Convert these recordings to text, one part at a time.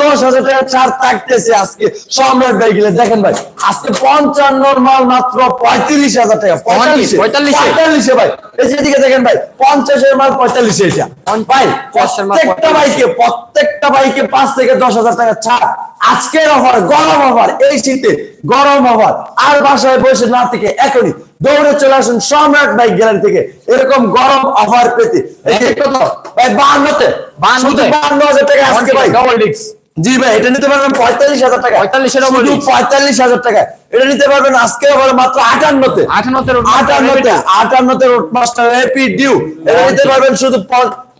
দশ হাজার টাকা ছাড় থাকতেছে আজকে। সম্রাট দেখেন ভাই আজকে পঞ্চান্ন মাল মাত্র পঁয়ত্রিশ হাজার টাকা। পঁয়তাল্লিশে? পঁয়তাল্লিশে ভাই। এই যেদিকে দেখেন ভাই পঞ্চাশের মাল পঁয়তাল্লিশে এটা। ভাই প্রত্যেকটা বাইকে প্রত্যেকটা বাইকে পাঁচ থেকে দশ হাজার টাকা ছাড়। আজকের অফার গরম অফার এই শীতে গরম অফার। আর বাসায় বসে না থেকে এখনই দৌড়ে চলে আসুন সম্রাট বাইক গ্যালারি থেকে। এরকম গরম অফার পেতে। এই যে কত ভাই বাহান্নতে বাহান্ন হাজার টাকা আজকে ভাই। ডবল ডিক্স জি ভাই এটা নিতে পারবেন পঁয়তাল্লিশ হাজার টাকা 45 এর শুধু পঁয়তাল্লিশ হাজার টাকা এটা নিতে পারবেন আজকে আবার মাত্র আটান্নতে। আটান্নতে আটান্নতে মাস্টার এপি ডিউ এটা নিতে পারবেন শুধু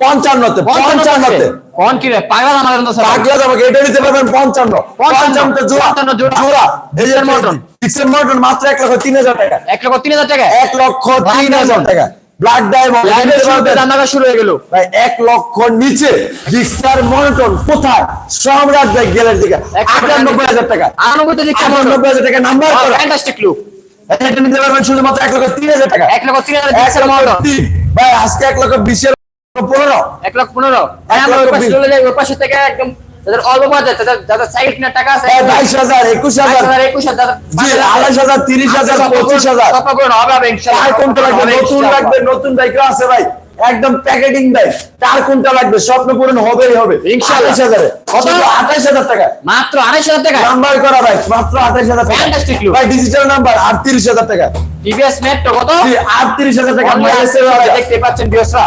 পঞ্চান্নতে পঞ্চান্নতে কোন কি রে? পাগল আমাদের মতো পাগলা আমাকে এটা নিতে পারবেন পঞ্চান্ন। পঞ্চান্ন জোড়া। পঞ্চান্ন জোড়া। জোড়া। এই মটন। ডিক্সের মটন মাত্র এক লক্ষ তিন হাজার টাকা এক লক্ষ তিন হাজার টাকা এক লক্ষ Black তিন হাজার diamond। টাকা ব্ল্যাক ডায়মন্ড লাগা শুরু হয়ে গেল। ভাই এক লক্ষ নিচে ডিক্সার মনিটর কোথায়? সম্রাট ব্যাগ গেলের দিকে। আটানব্বই হাজার টাকা। আটানব্বই হাজার টাকা। নাম্বার ফ্যান্টাস্টিক লুক এটা নিতে পারবেন শুধুমাত্র এক লক্ষ তিন হাজার টাকা। এক লক্ষ তিন হাজার। ভাই আজকে এক লক্ষ বিশের পনেরো। এক লক্ষ পনেরো। যাই পাশে থেকে একদম যাদের অল্প বাজেট যাদের সাইড না টাকা আছে বাইশ হাজার একুশ হাজার। একুশ হাজার, আড়াইশ হাজার তিরিশ হাজার পঁচিশ হাজার। হবে, হবে, কোনটা লাগবে? নতুন লাগবে নতুন বাইকও আছে ভাই। একদম প্যাকেটিং বাইক। কার কোনটা লাগবে? স্বপ্ন পূরণ হবেই হবে। আঠাইশ হাজারে। আঠাইশ হাজার টাকা। মাত্র আড়াইশ হাজার টাকা? নাম্বার করা ভাই মাত্র আঠাইশ হাজার টাকা। ভাই ডিজিটাল নাম্বার আটত্রিশ হাজার টাকা। টিভিএস মেট্রো কত? আটত্রিশ হাজার টাকা। দেখতে পাচ্ছেন বিয়সরা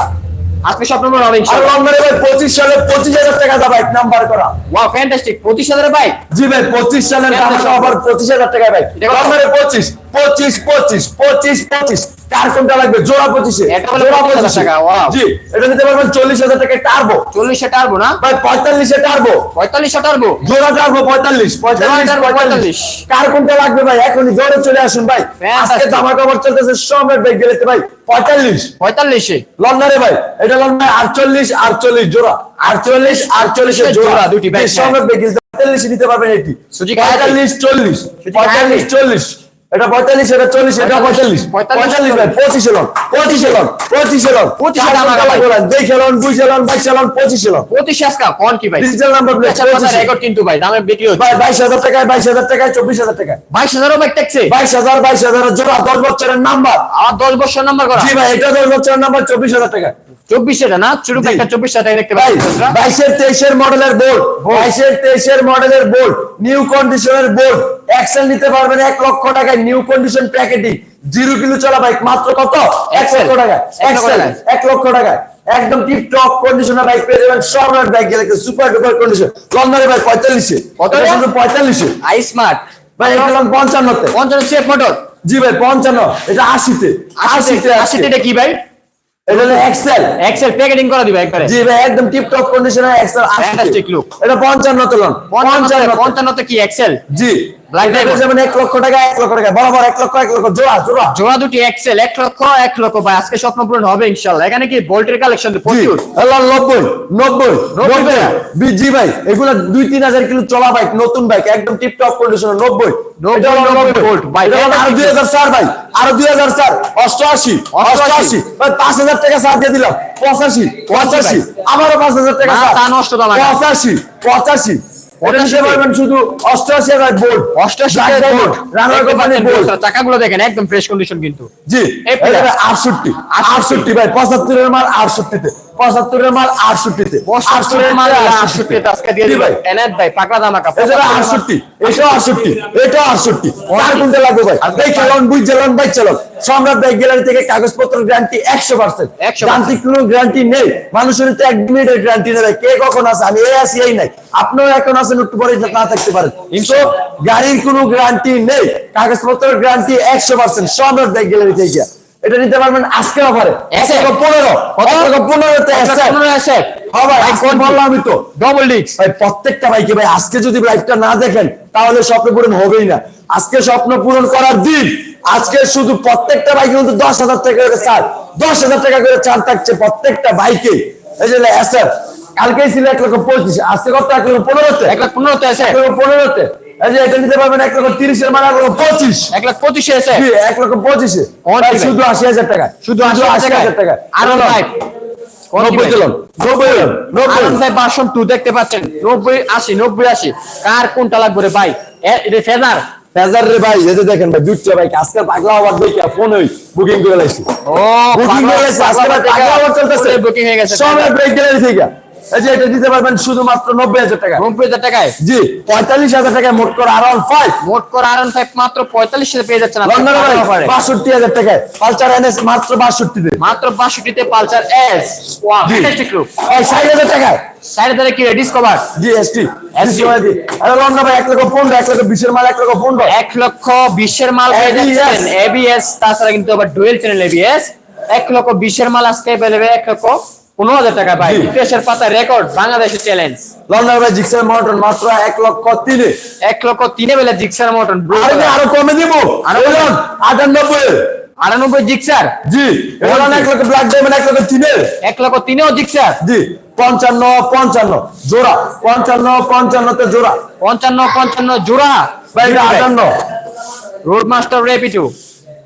আজকে পূরণ হবে আর নম্বরে ভাই পঁচিশ সালে পঁচিশ হাজার টাকা দা বাইক নাম্বার করা। ওয়াও ফ্যান্টাস্টিক পঁচিশ হাজারের বাইক জি ভাই পঁচিশ সালের কেমন দাম দাম? আবার পঁচিশ হাজার টাকা এটা নম্বরে পঁচিশ। পঁচিশ পঁচিশ পঁচিশ পঁচিশ। কার কোনটা লাগবে? জোড়া পঁচিশে। এটা জোড়া 25,000 পঁচিশে। টাকা, জি এটা নিতে পারবেন চল্লিশ হাজার টাকা টার্বো চল্লিশে টার্বো না? ভাই পঁয়তাল্লিশে টার্বো পঁয়তাল্লিশে টার্বো জোড়া টার্বো পঁয়তাল্লিশ পঁয়তাল্লিশ পঁয়তাল্লিশ। কার কোনটা লাগবে ভাই? এখনই জোরে চলে আসুন ভাই। আজকে জামা কাপড় চলতেছে সম্রাট ভাই গেলেতে ভাই পঁয়তাল্লিশ। পঁয়তাল্লিশে? লন্ডনে ভাই এটা লন্ডনে আটচল্লিশ আটচল্লিশ জোড়া। আটচল্লিশ আটচল্লিশের জোড়া। দুটি দুটি bag, সঙ্গে বেগিল পঁয়তাল্লিশ নিতে পারবেন এটি। পঁয়তাল্লিশ চল্লিশ পঁয়তাল্লিশ চল্লিশ। এটা পঁয়তাল্লিশ এটা চল্লিশ এটা পঁয়তাল্লিশ। পঁয়তাল্লিশ, ভাই পঁচিশ এলন পঁচিশ এলন পঁচিশ এলন। পঁচিশ ভাই। দেখ এলন বুঝ এলন বাইশ এলন পঁচিশ এলন। পঁচিশে আজকা কোন কি ভাই? ডিজিটাল নাম্বার প্লেট রেকর্ড কিন্তু ভাই দামে বিক্রি হচ্ছে। ভাই বাইশ হাজার টাকায় বাইশ হাজার টাকায় চব্বিশ হাজার টাকায়। বাইশ হাজারও বাইক ট্যাক্সে বাইশ হাজার বাইশ হাজার জোড়া দশ বছরের নাম্বার আমার দশ বছর নাম্বার করা। জি ভাই এটা দশ বছরের নাম্বার চব্বিশ হাজার টাকা চব্বিশে না? একটা মডেলের বোর্ড মডেলের বোর্ড নিউ কন্ডিশনের বোর্ড এক্সেল নিতে পারবেন লক্ষ টাকায় new condition packeting zero kilo চলা বাইক মাত্র কত? এক লক্ষ টাকা এক্সেল। লক্ষ একদম টিপ টপ কন্ডিশনের বাইক পেয়ে যাবেন। সম্রাট বাইক গেলে সুপার ডুপার কন্ডিশন লন্ডনের কত? আই স্মার্ট ভাই এটা সেফ মোটর জি ভাই পঞ্চান্ন। এটা আশিতে এটা কি ভাই? এটা হলো এক্সেল এক্সেল প্যাকেটিং করা দিবে একবারে। জি ভাই একদম টিপটপ কন্ডিশনে এক্সেল Fantastic লুক এটা পঞ্চান্ন তুলন। পঞ্চান্ন পঞ্চান্ন পঞ্চান্নতে কি এক্সেল জি। Black এটা যেমন এক লক্ষ টাকা এক লক্ষ টাকা বরাবর এক লক্ষ এক লক্ষ জোড়া জোড়া। জোড়া দুটি এক্সেল এক লক্ষ এক লক্ষ ভাই আজকে স্বপ্ন পূরণ হবে এখানে কি বোল্টের কালেকশন প্রচুর? নব্বই নব্বই টাকা। বি- জি ভাই এগুলো কিলো চলা বাইক নতুন বাইক একদম টিপ টপ কন্ডিশন নব্বই। নব্বই, এটা নব্বই নব্বই। ভাই, আরও ঠিক দুই হাজার চার ভাই আরও দুই হাজার চার অষ্টআশি অষ্টআশি। ভাই পাঁচ হাজার টাকা ছাড় দিয়ে দিলাম। পঁচাশি পঁচাশি আবারও পাঁচ হাজার টাকা না, ছাড়। তা নষ্ট দাম পঁচাশি শুধু অষ্টআশি হাজার বোল্ট অষ্টাশি বোল্ট রানার কোম্পানি বোল্ট চাকাগুলো দেখেন একদম ফ্রেশ কন্ডিশন কিন্তু। জি আটষট্টি। আটষট্টি ভাই পঁচাত্তরের মাল আটষট্টিতে। পঁচাত্তরের মাল আটষট্টিতে। পঁচাত্তরের মাল আটষট্টি। আজকে দিয়ে জি এনায়েত ভাই? পাকড়া দামাকা এছাড়া আটষট্টি এটাও আটষট্টি এটাও আটষট্টি। চার কুইন্টাল লাগবে ভাই? ভাই চালন বুঝ চালন বাইক চালন। সম্রাট বাইক গ্যালারি থেকে কাগজপত্র গ্যারান্টি একশো পার্সেন্ট যান্ত্রিক কোনো গ্যারান্টি নেই। মানুষের তো এক মিনিটের গ্যারান্টি নেই কে কখন আছে? আমি এই আছি এই নাই। আপনিও এখন আছেন একটু পরে না থাকতে পারেন। কিন্তু গাড়ির কোনো গ্যারান্টি নেই। কাগজপত্রের গ্যারান্টি একশো পার্সেন্ট সম্রাট বাইক গ্যালারি থেকে। এটা নিতে পারবেন আজকে অফারে। লক্ষ পনেরো লক্ষ হ্যাঁ প্রত্যেকটা ভাইকে ভাই আজকে যদি লাইভটা না দেখেন তাহলে স্বপ্ন পূরণ হবেই না। আজকে স্বপ্ন পূরণ করার দিন। আজকে শুধু প্রত্যেকটা বাইকে কিন্তু দশ হাজার টাকা করে ছাড় দশ হাজার টাকা করে ছাড় থাকছে প্রত্যেকটা বাইকে। এই যে এসএফ কালকেই ছিল এক লক্ষ পঁচিশ আজকে কত? এক লক্ষ পনেরোতে। এক লাখ পনেরোতে আছে এক লক্ষ পনেরোতে। এই যে এটা নিতে পারবেন এক লক্ষ তিরিশের মানে এক লক্ষ পঁচিশ। এক লাখ পঁচিশে আছে? এক লক্ষ পঁচিশে? কোন ভাই, ভাই? শুধু আশি হাজার টাকা। শুধু আশি হাজার টাকা। আরও দেখতে পাচ্ছেন? নব্বই আশি নব্বই আশি। কার কোনটা লাগবে রে ভাই? এটা ফেজার? ফেজার রে ভাই এই যে দেখেন ভাই দুইটা ভাই আজকে পাগলা আবার দেখি ফোন হই বুকিং করে লাইছি। ও বুকিং করে লাইছি আজকে পাগলা আবার চলতেছে। বুকিং হয়ে গেছে সময় ব্রেক গ্যালারি থেকে। এই যে এটা দিতে পারবেন শুধুমাত্র নব্বই হাজার টাকা নব্বই হাজার টাকায়? জি পঁয়তাল্লিশ হাজার টাকা মোট করে আর ফাইভ মোট করে আর ফাইভ মাত্র পঁয়তাল্লিশ পেয়ে যাচ্ছেন বাষট্টি হাজার টাকায়। পালচার এনএস মাত্র বাষট্টিতে। মাত্র বাষট্টিতে পালসার এস। ষাট হাজার টাকায়। কি ডিসকভার আরে লন্ডন ভাই এক লক্ষ পনেরো এক লক্ষ বিশের মাল এক লক্ষ পনেরো। এক লক্ষ বিশের মাল পেয়ে যাচ্ছেন। এবিএস তাছাড়া কিন্তু আবার ডুয়েল চ্যানেল এবিএস এক লক্ষ বিশের মাল আজকে এক লক্ষ পনেরো হাজার টাকা জি। ইতিহাসের পাতা রেকর্ড বাংলাদেশের চ্যালেঞ্জ লন্ডন ভাই জিক্সার মটন মাত্র এক লক্ষ তিনে। এক লক্ষ তিনে বেলা জিক্সার মটন আরে কমে দিব। আরও? আটানব্বই। আটানব্বই জিক্সার? জি এক লক্ষ ব্ল্যাক ডায়মন্ড এক লক্ষ তিনের এক লক্ষ তিনেও জিক্সার? জি পঞ্চান্ন পঞ্চান্ন। জোড়া পঞ্চান্ন পঞ্চান্নতে জোড়া। পঞ্চান্ন পঞ্চান্ন জোড়া। ভাই আটান্ন। রোড মাস্টার রেপিটু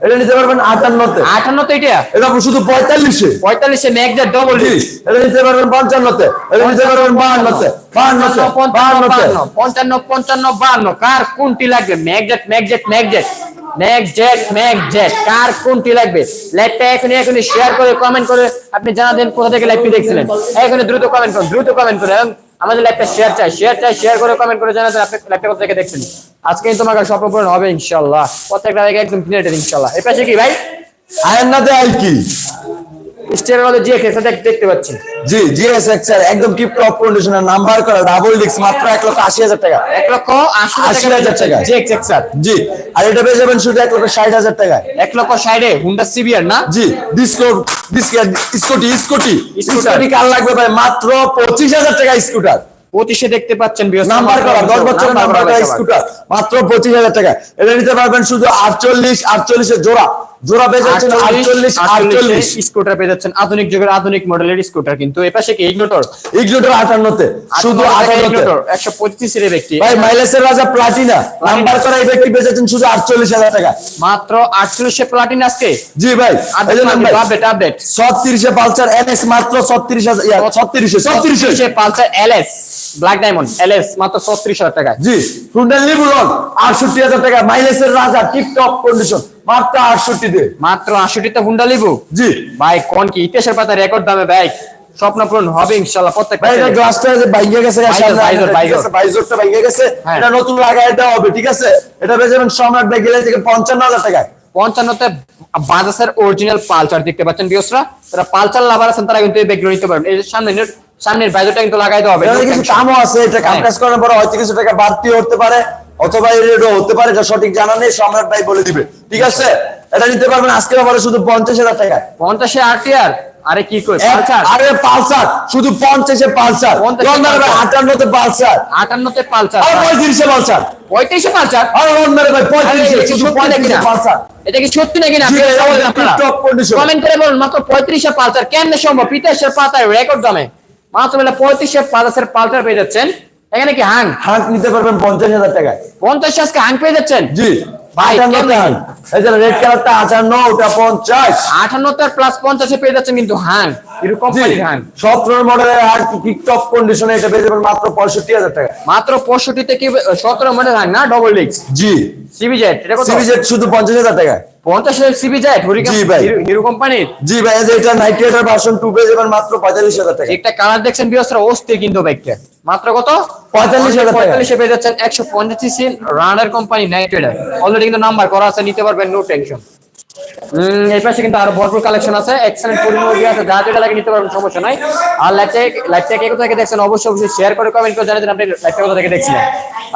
এটা নিতে পারবেন আটান্নতে। আটান্নতে এটা? এটা শুধু পঁয়তাল্লিশে। পঁয়তাল্লিশে ম্যাগজার ডবল এটা নিতে পারবেন পঞ্চান্নতে। এটা নিতে পারবেন বাহান্নতে। বাহান্নতে বাহান্নতে। পঞ্চান্ন পঞ্চান্ন বান্ন কার কোনটি লাগবে? ম্যাগজেট ম্যাগজেট ম্যাগজেট ম্যাগজেট ম্যাগজেট কার কোনটি লাগবে? লাইভটা এখনই এখনই শেয়ার করে কমেন্ট করে আপনি জানা দেন কোথা থেকে লাইভটি দেখছিলেন। এখনই দ্রুত কমেন্ট করুন দ্রুত কমেন্ট করুন। আমাদের লাইভটা শেয়ার চাই শেয়ার চাই শেয়ার করে কমেন্ট করে জানাতেন আপনি লাইভটা কোথা থেকে দেখছেন? আজকে তোমাকে স্বপ্ন পূরণ হবে ইনশাল্লাহ প্রত্যেকটা জায়গায় একদম ক্লিয়ার ইনশাল্লাহ এ পাশে কি ভাই? আয়ান্নাতে আই কি? স্টেয়ারের মধ্যে যে খেতে দেখতে পাচ্ছেন জি জিএস এক্সআর একদম টিপ টপ কন্ডিশনের নাম্বার করা ডাবল ডিস্ক মাত্র এক লক্ষ আশি হাজার টাকা। এক লক্ষ আশি হাজার টাকা। জি আর এটা পেয়ে যাবেন শুধু এক লক্ষ ষাট হাজার টাকায়। এক লক্ষ ষাটে হুন্ডা সিবিআর না? জি ডিসকো স্কুটি স্কুটি। স্কুটি কার লাগবে ভাই? মাত্র পঁচিশ হাজার টাকা স্কুটার। পঁচিশে দেখতে পাচ্ছেন নাম্বার করা দশ বছরের নাম্বার স্কুটার মাত্র পঁচিশ হাজার টাকা। এটা নিতে পারবেন শুধু আটচল্লিশ আটচল্লিশের জোড়া। জোড়া পেয়ে যাচ্ছেন আটচল্লিশ আটচল্লিশ স্কুটার পেয়ে যাচ্ছেন। আধুনিক যুগের আধুনিক মডেলের স্কুটার কিন্তু এ পাশে কি ইগনোটর ইগনোটার আটান্নতে শুধু আটান্নতে। ইগনোটর একশো পঁচিশের ব্যক্তি। ভাই মাইলেসের রাজা প্লাটিনা নাম্বার করা এই ব্যক্তি পেয়ে যাচ্ছেন শুধু আটচল্লিশ হাজার টাকা। মাত্র আটচল্লিশে প্লাটিন আজকে? জি ভাই এই যে আপডেট আপডেট ছত্রিশে পালসার মাত্র ছত্রিশ হাজার ছত্রিশে ছত্রিশে Pulsar LS black diamond LS মাত্র ছত্রিশ হাজার টাকায়। জি হুন্ডা লিবুলন আটষট্টি হাজার টাকা মাইলেসের রাজা টিপটপ কন্ডিশন মাত্র আটষট্টি দিয়ে। মাত্র আশিটিতে হুন্ডা লিবু জি। ভাই কোন কি ইতিহাসের পাতা রেকর্ড দামে ভাই স্বপ্ন পূরণ হবে ইনশাল্লাহ প্রত্যেকটা ভাই এটা। গ্লাসটা যে ভাঙে গেছে সামনে visor, ঠিক visor। আছে, visorটা ভেঙে গেছে। হ্যাঁ। এটা নতুন লাগাই দেওয়া হবে ঠিক আছে? এটা যাবেন সম্রাট ভাই গেলে থেকে পঞ্চান্ন হাজার টাকায়। পঞ্চান্নতে বাজাজের অরিজিনাল পালচার দেখতে পাচ্ছেন বিয়সরা। তারা পালচার লাভার আছেন তারা কিন্তু এই ব্যাগগুলো নিতে পারবেন এই যে সামনের সামনের কিন্তু লাগাই দেওয়া হবে কিছু কামও আছে এটা কাম হ্যাঁ। কাজ করার পরে হয়তো কিছু টাকা বাড়তি হতে পারে অথবা এরও হতে পারে এটা সঠিক জানা নেই সম্রাট ভাই বলে দিবে। ঠিক আছে? এটা নিতে পারবেন আজকের ব্যাপারে শুধু পঞ্চাশ হাজার টাকা পঞ্চাশে আরটিআর? আরে কি কই পালচার আরে পালসার শুধু পঞ্চাশে পালসার। 50 এ পালসার। আটান্নতে পালসার। আটান্নতে পালচার আর পঁয়ত্রিশে পালসার। পঁয়ত্রিশে পালচার আর লন্ডনের ভাই আরে পঁয়ত্রিশে শুধু সত্যি নাকি পঁয়ত্রিশে না? পালসার। এটা কি সত্যি নাকি না? এটা আমাদের কমেন্ট করে বলুন মাত্র পঁয়ত্রিশে পালচার কেমনে সম্ভব? ইতিহাসের পাতায় রেকর্ড দামে। মাত্র বেলা পঁয়ত্রিশে পালচার পালচার পেয়ে যাচ্ছেন। এখানে কি হাং হাঁক নিতে পারবেন পঞ্চাশ হাজার টাকায়। পঞ্চাশ আজকে? হাঁক পেয়ে যাচ্ছেন? জি মাত্র পঁয়ষট্টি হাজার টাকা মাত্র পঁয়ষট্টিতে কি সতেরো মডেল হাং না? Double G. শুধু পঞ্চাশ হাজার টাকা পঞ্চাশের সিবি জেট জি হিরো কোম্পানির? জি ভাই এই যে এটা নাইট ভার্সন টু পেয়ে এবার মাত্র টাকা। একটা কালার দেখছেন বিয়সরা অস্থির কিন্তু বাইকটা মাত্র কত? 45,000 টাকা। পঁয়তাল্লিশে পেয়ে যাচ্ছেন একশো পঞ্চাশ সিসি রানার কোম্পানি নাইট্রেটার অলরেডি কিন্তু নাম্বার করা আছে নিতে পারবেন নো টেনশন এই পাশে কিন্তু আরও ভরপুর কালেকশন আছে। এক্সেলেন্ট আছে। যা যেটা লাগে নিতে পারবেন, সমস্যা নাই। আর অবশ্যই অবশ্যই শেয়ার করে কমেন্ট করে জানাবেন, আপনি লাইভটা কোথা থেকে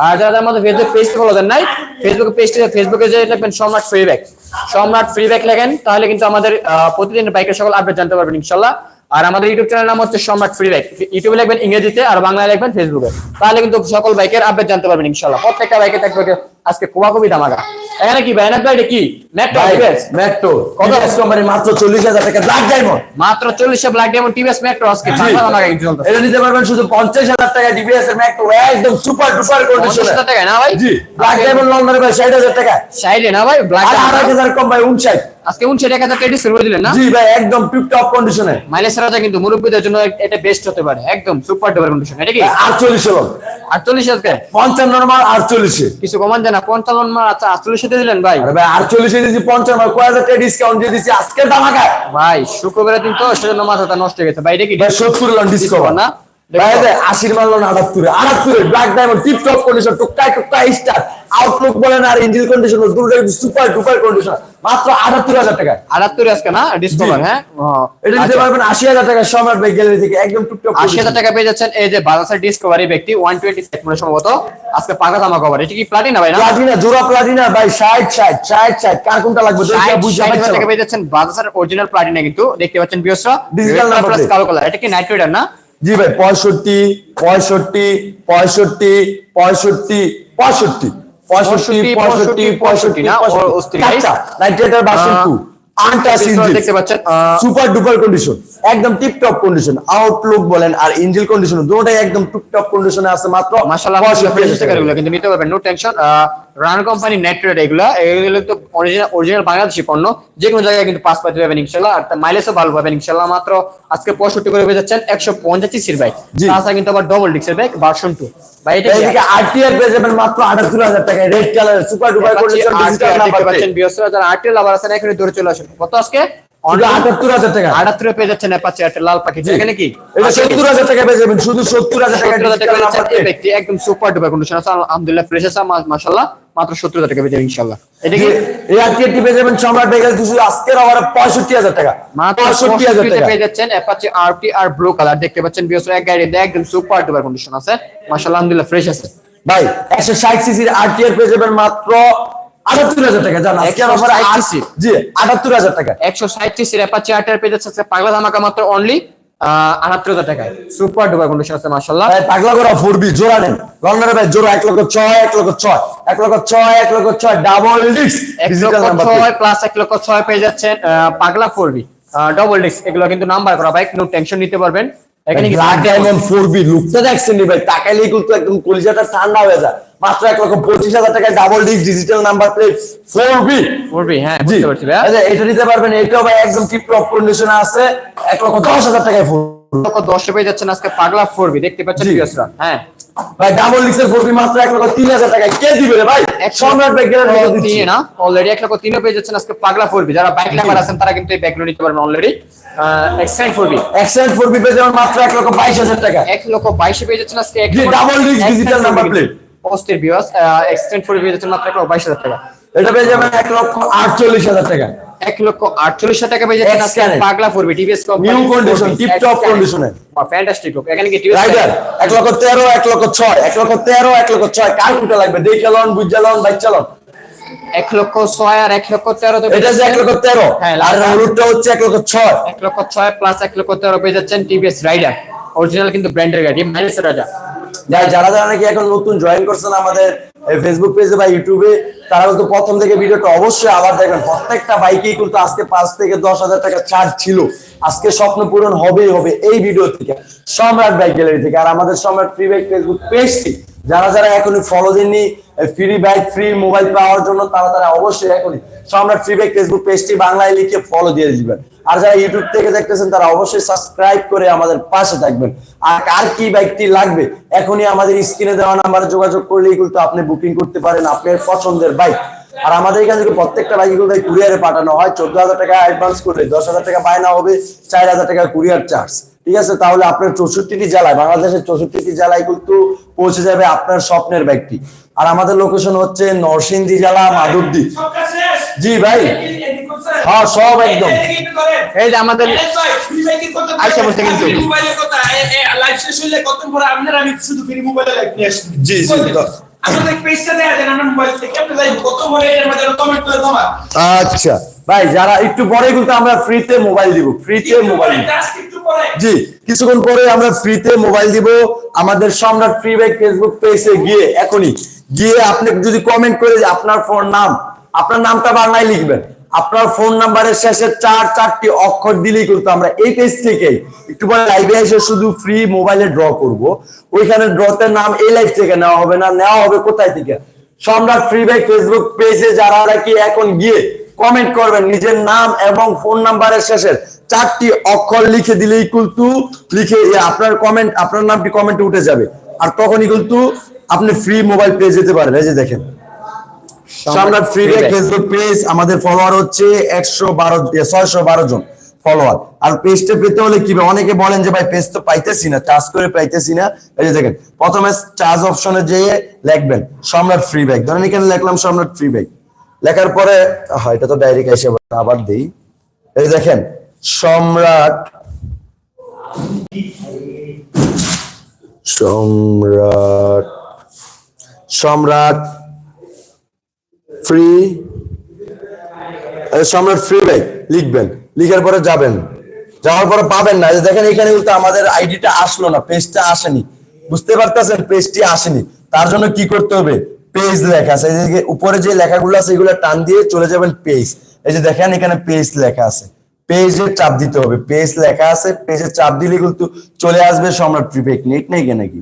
আর যারা আমাদের ফেসবুক পেজ ফলো দেন নাই ফেসবুক পেজটা ফেসবুকে যে লিখবেন, Samrat free bag Samrat free bag লেখেন, তাহলে কিন্তু আমাদের প্রতিদিন বাইকের সকল আপডেট জানতে পারবেন, ইনশাল্লাহ। আর আমাদের ইউটিউব চ্যানেল নাম হচ্ছে সম্রাট ফ্রি বাইক ইউটিউবে লিখবেন ইংরেজিতে আর বাংলায় লিখবেন ফেসবুকে তাহলে কিন্তু সকল বাইকের আপডেট জানতে পারবেন ইনশাল্লাহ প্রত্যেকটা বাইকে থাকবে আজকে কোবাকুবি ধামাকা। এখানে কি ব্যানার বাইরে কি? মেট্রো মেট্রো কত? কত কোম্পানি মাত্র চল্লিশ হাজার টাকা ব্ল্যাক ডায়মন্ড মাত্র চল্লিশে ব্ল্যাক ডায়মন্ড টিভিএস মেট্রো আজকে ধামাকা কিন্তু চলতেছে। এটা নিতে পারবেন শুধু পঞ্চাশ হাজার টাকা ডিবিএস এর মেট্রো একদম সুপার ডুপার কন্ডিশনে হাজার টাকা না ভাই? জি। ব্ল্যাক ডায়মন্ড লন্ডনের ভাই ষাট হাজার টাকা সাইডে না ভাই? ব্ল্যাক আর আড়াই হাজার কম ভাই উনষাট। আজকে উনষাট এক হাজার টাকা ডিসকাউন্ট করে দিলেন না? জি ভাই একদম টিপ টপ কন্ডিশনে মাইলেজ রাজা কিন্তু মুরব্বীদের জন্য এটা বেস্ট হতে পারে। একদম সুপার ডুপার কন্ডিশন এটা কি? আটচল্লিশে লোক আটচল্লিশ আজকে? পঞ্চান্ন নম্বর আটচল্লিশে। কিছু কমান যায় না পঞ্চান্ন মার আচ্ছা আটচল্লিশ সাথে দিলেন ভাই? আরে ভাই আটচল্লিশে দিয়েছি পঞ্চান্ন কয় হাজার টাকা ডিসকাউন্ট দিয়ে দিচ্ছি আজকে দামাকায় ভাই শুক্রবার দিন তো সেজন্য মাথাটা নষ্ট হয়ে গেছে। ভাই এটা কি ভাই সত্তর লন ডিসকাউন্ট না? আশির মারলো না আটাত্তরে। আটাত্তরে black diamond tip top condition টুকটাই টুকটাই স্টার আউটলুক বলেন আর engine condition super duper condition মাত্র আটাত্তর হাজার টাকায়। আটাত্তর আজকে না? ডিসকভার হ্যাঁ? এটা পারবেন আশি হাজার টাকা সম্রাট ভাই গ্যালারি থেকে একদম টুকটাক আশি হাজার টাকা পেয়ে যাচ্ছেন এই যে ডিসকভারি ব্যক্তি ওয়ান টোয়েন্টি সেট মনে সম্ভবত। আজকে পাকা জামা কভার এটা কি প্লাটিনা ভাই না? প্লাটিনা জোড়া প্লাটিনা ভাই ষাট ষাট ষাট ষাট। কার কোনটা লাগবে? টাকা পেয়ে যাচ্ছেন বাজাসের অরিজিনাল প্লাটিনা কিন্তু। দেখতে পাচ্ছেন বিয়সরা প্লাস কালো কালার এটা কি না? জি ভাই পঁয়ষট্টি পঁয়ষট্টি পঁয়ষট্টি পঁয়ষট্টি পঁয়ষট্টি পঁয়ষট্টি পঁয়ষট্টি পঁয়ষট্টি না, আনটাচ ইঞ্জিন দেখতে পাচ্ছেন, সুপার ডুপার কন্ডিশন একদম টিপ কন্ডিশন আউটলুক বলেন আর ইঞ্জিন কন্ডিশন দুটোটাই একদম টিপ কন্ডিশনে আছে মাত্র মাশাআল্লাহ 65 ফ্রেশ টাকা। টাকার এগুলো কিন্তু নিতে পারবেন no tension run company net এগুলো এগুলো তো অরিজিনাল অরিজিনাল বাংলাদেশি পণ্য। যে কোনো জায়গায় কিন্তু পাস পাইতে পারবেন ইনশাআল্লাহ আর মাইলেজও ভালো পাবেন ইনশাআল্লাহ। মাত্র আজকে 65 করে পেয়ে যাচ্ছেন 150 সিসির বাইক। তাছাড়া কিন্তু আবার ডবল ডিক্সের বাইক ভার্সন 2 ভাই এটা কি এদিকে আরটিআর পেয়ে যাবেন মাত্র আটাত্তর হাজার টাকায়। Red colour super duper condition digital number পাচ্ছেন বিয়সরা যারা আরটিএল আবার আছেন এখানে দৌড়ে চলে আসেন। কত আজকে? আটাত্তর হাজার টাকা। 78 পেয়ে যাচ্ছেন অ্যাপাচি একটা লাল পাখি। এখানে কি? এটা সত্তর হাজার টাকা পেয়ে যাবেন। শুধু সত্তর হাজার টাকা সত্তর হাজার টাকা digital পেয়ে যাচ্ছেন। number এই plate। ব্যক্তি একদম সুপার ডুপার কন্ডিশন আছে। আলহামদুলিল্লাহ ফ্রেশ আছে মাশাআল্লাহ। মাত্র সত্তর হাজার টাকা পেয়ে যাবেন ইনশাআল্লাহ। এটা কি? এই আরটিআর টিপে যাবেন সম্রাট বেগাল দুশো। আজকের আবার পঁয়ষট্টি হাজার টাকা। পঁয়ষট্টি হাজার টাকা। পেয়ে যাচ্ছেন Apache RT R blue colour দেখতে পাচ্ছেন এক গাড়ি একদম সুপার ডুপার কন্ডিশন আছে। মাশাআল্লাহ আলহামদুলিল্লাহ ফ্রেশ আছে। ভাই একশো ষাট সিসির আরটিআর পেয়ে যাবেন মাত্র আটাত্তর হাজার টাকা জান আজকের অফার cc জি আটাত্তর হাজার টাকা। একশো ষাট সিসির অ্যাপাচি আরটি আর পেয়ে যাচ্ছে আজকে পাগলা ধামাকা মাত্র অনলি আটাত্তর হাজার টাকায়। সুপার ডুপার কন্ডিশন আছে মাশাআল্লাহ। পাগলা করা ফোরবি জোড়া নেন। লন্ডনের ভাই জোড়া এক লক্ষ ছয় এক লক্ষ ছয় এক লক্ষ ছয় এক লক্ষ ছয় ডাবল ডিস্ক এক ডিজিটাল লক্ষ ছয় প্লাস এক লক্ষ ছয় পেয়ে যাচ্ছেন পাগলা ফোরবি। ডবল ডিস্ক এগুলো কিন্তু নাম্বার করা বাইক নো টেনশন নিতে পারবেন। ব্ল্যাক ডায়মন্ড ফোর বি লুকটা দেখছেন নি ভাই? তাকাইলেই কিন্তু একদম কলিজাটা ঠান্ডা হয়ে যায়। মাত্র এক লক্ষ পঁচিশ হাজার টাকায় double disc digital number plate four V হ্যাঁ বুঝতে পারছি এটা নিতে পারবেন এটাও ভাই একদম টিপ টপ কন্ডিশনে আছে। এক লক্ষ দশ হাজার টাকায় ফোর লক্ষ দশে পেয়ে যাচ্ছেন আজকে পাগলা ফোরবি দেখতে পাচ্ছেন হ্যাঁ। ভাই ডাবল ডিস্কের ফোর বি মাত্র এক লক্ষ তিন হাজার টাকায়। কে দিবে রে ভাই? সম্রাট দিচ্ছি তিনে না? অলরেডি এক লক্ষ তিনও পেয়ে যাচ্ছেন আজকে পাগলা ফোরবি যারা বাইক লাভার আছেন তারা কিন্তু এই ব্যাগগুলো নিতে পারবেন অলরেডি এক্সেন্ট ফোর বি পেয়ে যাবেন মাত্র এক লক্ষ বাইশ হাজার টাকা। এক লক্ষ বাইশে পেয়ে যাচ্ছেন আজকে digital 4B number কিন্তু। plate। অস্থির বিওয়াস এক্সটেন্ড ফোরবি পেয়ে যাচ্ছেন মাত্র এক লক্ষ বাইশ হাজার টাকা। এটা পেয়ে যাবেন এক লক্ষ আটচল্লিশ হাজার টাকা। এক লক্ষ আটচল্লিশ টাকা পেয়ে যাচ্ছেন আজকে পাগলা four V TVS New condition, tip-top condition এ। ফ্যান্টাস্টিক লোক এখানে কি টিভিএস রাইডার এক লক্ষ তেরো এক লক্ষ ছয় এক লক্ষ তেরো এক লক্ষ ছয় কার কোনটা লাগবে দেখে লন বুঝে লন বাইক চালন এক লক্ষ ছয় আর এক লক্ষ তেরো এটা এক লক্ষ তেরো হ্যাঁ, আর হলুদটা হচ্ছে এক লক্ষ ছয় এক লক্ষ ছয় প্লাস এক লক্ষ তেরো পেয়ে যাচ্ছেন টিভিএস রাইডার অরিজিনাল কিন্তু ব্র্যান্ডের গাড়ি মাইলেজ রাজা যারা যারা নাকি এখন নতুন জয়েন করছেন আমাদের ফেসবুক পেজে বা ইউটিউবে তারা কিন্তু প্রথম থেকে ভিডিওটা অবশ্যই আবার দেখবেন। প্রত্যেকটা বাইকেই কিন্তু আজকে পাঁচ থেকে দশ হাজার টাকা চার্জ ছিল। আজকে স্বপ্ন পূরণ হবেই হবে এই ভিডিও থেকে, সম্রাট বাইক গ্যালারি থেকে। আর আমাদের সম্রাট ফ্রি বাইক ফেসবুক পেজটি যারা যারা এখনই ফলো দেননি ফ্রি বাইক ফ্রি মোবাইল পাওয়ার জন্য তারা তারা অবশ্যই এখনই সম্রাট ফ্রি বাইক ফেসবুক পেজটি বাংলায় লিখে ফলো দিয়ে দিবেন। আর যারা ইউটিউব থেকে দেখতেছেন, তারা অবশ্যই সাবস্ক্রাইব করে আমাদের পাশে থাকবেন। আর কার কি বাইকটি লাগবে, এখনই আমাদের স্ক্রিনে দেওয়া নাম্বারে যোগাযোগ করলেই কিন্তু আপনি বুকিং করতে পারেন আপনার পছন্দের বাইক আর আমাদের এখান থেকে প্রত্যেকটা বাইক কিন্তু কুরিয়ারে পাঠানো হয় চোদ্দ হাজার টাকা অ্যাডভান্স করলে দশ হাজার টাকা বায়না হবে চার হাজার টাকা কুরিয়ার চার্জ ঠিক আছে তাহলে আপনার চৌষট্টিটি জেলায় বাংলাদেশের চৌষট্টিটি জেলায় কিন্তু পৌঁছে যাবে আপনার স্বপ্নের বাইকটি আর আমাদের লোকেশন হচ্ছে নরসিংদী জেলা মাধবদী জি ভাই হ্যাঁ সব একদম এই যে আমাদের আচ্ছা, বলতে কিন্তু। লাইভ শেষ হইলে কত পরে আপনারা আমি শুধু ফ্রি মোবাইলে লাইভ নিয়ে আসবেন জি, জি, আচ্ছা ভাই যারা একটু পরে কিন্তু আমরা ফ্রিতে মোবাইল দিব ফ্রিতে মোবাইল জি কিছুক্ষণ পরে আমরা ফ্রিতে মোবাইল দিব। আমাদের সম্রাট ফ্রি বাই ফেসবুক পেজে গিয়ে এখনই গিয়ে আপনি যদি কমেন্ট করে আপনার ফোন নাম আপনার নামটা বাংলায় লিখবেন। আপনার ফোন নাম্বারের শেষে চার চারটি অক্ষর দিলেই কিন্তু আমরা এই পেজ থেকেই একটু পরে লাইভে এসে শুধু ফ্রি মোবাইলে ড্র করব। ওইখানে ড্রতে নাম এই লাইভ থেকে নেওয়া হবে না, নেওয়া হবে কোথায় থেকে? সম্রাট ফ্রি বাইক ফেসবুক পেজে যারা নাকি এখন গিয়ে কমেন্ট করবেন, নিজের নাম এবং ফোন নাম্বারের শেষের চারটি অক্ষর লিখে দিলেই কিন্তু লিখে আপনার কমেন্ট আপনার নামটি কমেন্টে উঠে যাবে। আর তখনই কিন্তু আপনি ফ্রি মোবাইল পেয়ে যেতে পারেন। এই যে দেখেন। সম্রাট ফ্রি Free ফেসবুক পেজ আমাদের ফলোয়ার হচ্ছে একশো বারো ছয়শো বারো জন ফলোয়ার আর পেজটা পেতে হলে কি অনেকে বলেন যে ভাই পেজ তো পাইতেছি না চার্জ করে পাইতেছি না। এই যে দেখেন প্রথমে চার্জ অপশনে যেয়ে লিখবেন সম্রাট ফ্রি ব্যাগ ধরেন এখানে লিখলাম সম্রাট ফ্রি ব্যাগ লেখার পরে হ্যাঁ এটা তো ডাইরেক্ট এসে আবার দেই। এই দেখেন সম্রাট সম্রাট সম্রাট ফ্রি সম্রাট ফ্রি ব্যাগ লিখবেন। লিখার পরে যাবেন। যাওয়ার পরে পাবেন না। দেখেন এখানে কিন্তু আমাদের আইডিটা আসলো না পেজটা আসেনি। বুঝতে পারতেছেন? পেজটি আসেনি। তার জন্য কি করতে হবে? পেজ লেখা আছে। উপরে যে লেখাগুলো আছে, এগুলো টান দিয়ে চলে যাবেন পেজ এই যে দেখেন এখানে পেজ লেখা আছে। পেজে চাপ দিতে হবে। পেজ লেখা আছে পেজে চাপ দিলে কিন্তু চলে আসবে সম্রাট ফ্রি ব্যাগ নেট নেই কেন নাকি?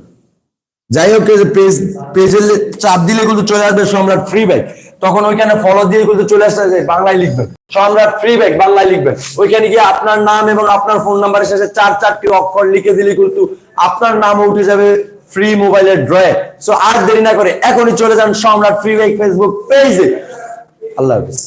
যাই হোক পেজ পেজে চাপ দিলে কিন্তু চলে আসবে সম্রাট ফ্রি ব্যাগ তখন ওইখানে ফলো দিয়ে কিন্তু চলে আসবে যে বাংলায় লিখবেন সম্রাট ফ্রি ব্যাগ বাংলায় লিখবেন ওইখানে গিয়ে আপনার নাম এবং আপনার ফোন নাম্বারের শেষে চার চারটি অক্ষর লিখে দিলে কিন্তু আপনার নামও উঠে যাবে ফ্রি মোবাইলের ড্রয়ে সো আর দেরি না করে এখনই চলে যান সম্রাট ফ্রি ব্যাগ ফেসবুক পেজে আল্লাহ হাফিজ।